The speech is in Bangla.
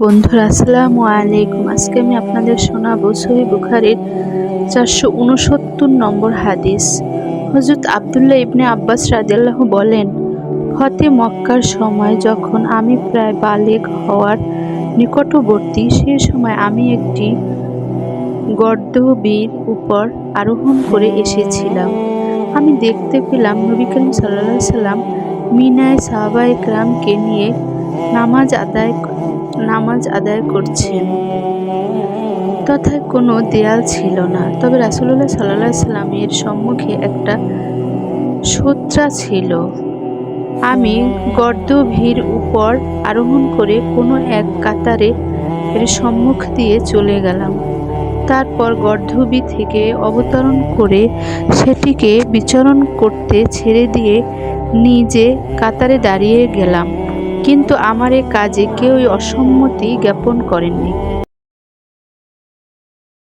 বন্ধুরা, আসসালামু আলাইকুম। আজকে আমি আপনাদের শোনাবো সহি বুখারির চারশো উনসত্তর নম্বর হাদিস। হজরত আবদুল্লাহ ইবনে আব্বাস রাদিয়াল্লাহু বলেন, ফতে মক্কার সময় যখন আমি প্রায় বালেক হওয়ার নিকটবর্তী, সে সময় আমি একটি গর্দবীর উপর আরোহণ করে এসেছিলাম। আমি দেখতে পেলাম নবী করিম সাল্লাহ সাল্লাম মিনায় সাহাবা একরামকে নিয়ে নামাজ আদায় নামাজ আদায় করছেন তথায় কোনো দেয়াল ছিল না। তবে রাসুল্লাহ সাল্লাহ সাল্লামের সম্মুখে একটা সত্রা ছিল। আমি গর্দভীর উপর আরোহণ করে কোনো এক কাতারে এর সম্মুখ দিয়ে চলে গেলাম। তারপর গর্ধবী থেকে অবতরণ করে সেটিকে বিচরণ করতে ছেড়ে দিয়ে নিজে কাতারে দাঁড়িয়ে গেলাম। কিন্তু আমার এ কাজে কেউই অসম্মতি জ্ঞাপন করেননি।